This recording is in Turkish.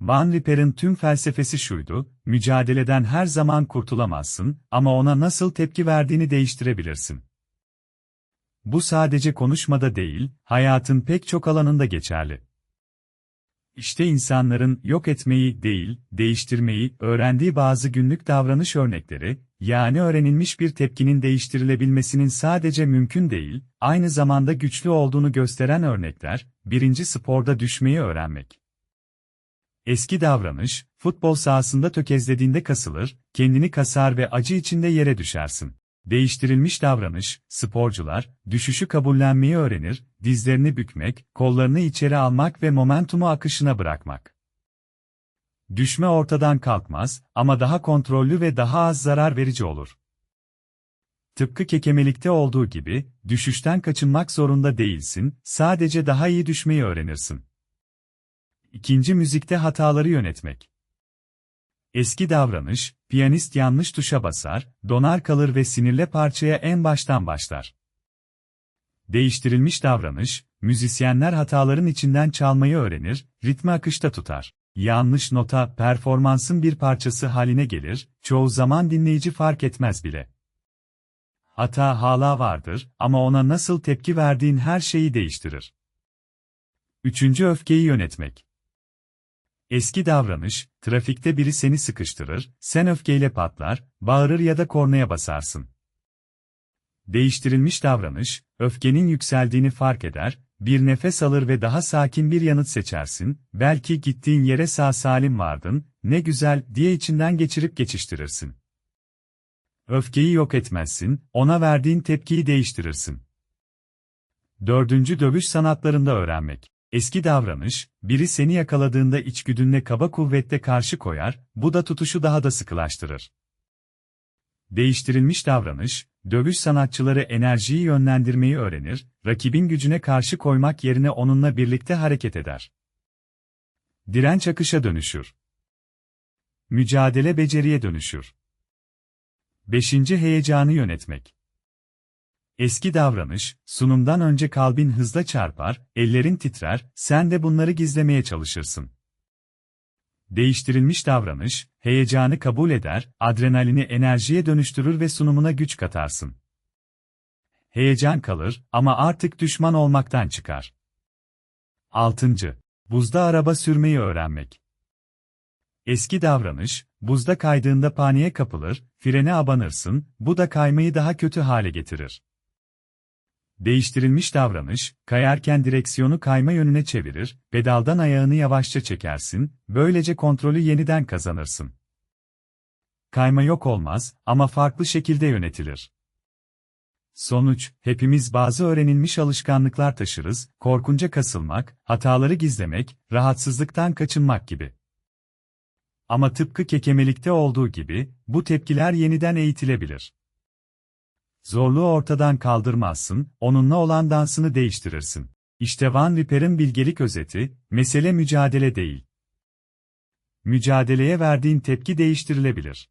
Van Ripper'in tüm felsefesi şuydu, mücadeleden her zaman kurtulamazsın ama ona nasıl tepki verdiğini değiştirebilirsin. Bu sadece konuşmada değil, hayatın pek çok alanında geçerli. İşte insanların yok etmeyi değil, değiştirmeyi öğrendiği bazı günlük davranış örnekleri, yani öğrenilmiş bir tepkinin değiştirilebilmesinin sadece mümkün değil, aynı zamanda güçlü olduğunu gösteren örnekler, birinci sporda düşmeyi öğrenmek. Eski davranış, futbol sahasında tökezlediğinde kasılır, kendini kasar ve acı içinde yere düşersin. Değiştirilmiş davranış, sporcular, düşüşü kabullenmeyi öğrenir, dizlerini bükmek, kollarını içeri almak ve momentumu akışına bırakmak. Düşme ortadan kalkmaz ama daha kontrollü ve daha az zarar verici olur. Tıpkı kekemelikte olduğu gibi, düşüşten kaçınmak zorunda değilsin, sadece daha iyi düşmeyi öğrenirsin. İkinci müzikte hataları yönetmek. Eski davranış, piyanist yanlış tuşa basar, donar kalır ve sinirle parçaya en baştan başlar. Değiştirilmiş davranış, müzisyenler hataların içinden çalmayı öğrenir, ritmi akışta tutar. Yanlış nota performansın bir parçası haline gelir, çoğu zaman dinleyici fark etmez bile. Hata hala vardır ama ona nasıl tepki verdiğin her şeyi değiştirir. Üçüncü öfkeyi yönetmek. Eski davranış, trafikte biri seni sıkıştırır, sen öfkeyle patlar, bağırır ya da kornaya basarsın. Değiştirilmiş davranış, öfkenin yükseldiğini fark eder, bir nefes alır ve daha sakin bir yanıt seçersin, belki gittiğin yere sağ salim vardın, ne güzel diye içinden geçirip geçiştirirsin. Öfkeyi yok etmezsin, ona verdiğin tepkiyi değiştirirsin. Dördüncü dövüş sanatlarında öğrenmek. Eski davranış, biri seni yakaladığında içgüdünle kaba kuvvetle karşı koyar, bu da tutuşu daha da sıkılaştırır. Değiştirilmiş davranış, dövüş sanatçıları enerjiyi yönlendirmeyi öğrenir, rakibin gücüne karşı koymak yerine onunla birlikte hareket eder. Direnç akışa dönüşür. Mücadele beceriye dönüşür. 5. Heyecanı yönetmek. Eski davranış, sunumdan önce kalbin hızla çarpar, ellerin titrer, sen de bunları gizlemeye çalışırsın. Değiştirilmiş davranış, heyecanı kabul eder, adrenalini enerjiye dönüştürür ve sunumuna güç katarsın. Heyecan kalır ama artık düşman olmaktan çıkar. 6. Buzda araba sürmeyi öğrenmek. Eski davranış, buzda kaydığında paniğe kapılır, frene abanırsın, bu da kaymayı daha kötü hale getirir. Değiştirilmiş davranış, kayarken direksiyonu kayma yönüne çevirir, pedaldan ayağını yavaşça çekersin, böylece kontrolü yeniden kazanırsın. Kayma yok olmaz ama farklı şekilde yönetilir. Sonuç, hepimiz bazı öğrenilmiş alışkanlıklar taşırız, korkunca kasılmak, hataları gizlemek, rahatsızlıktan kaçınmak gibi. Ama tıpkı kekemelikte olduğu gibi, bu tepkiler yeniden eğitilebilir. Zorluğu ortadan kaldırmazsın, onunla olan dansını değiştirirsin. İşte Van Ripper'in bilgelik özeti, mesele mücadele değil. Mücadeleye verdiğin tepki değiştirilebilir.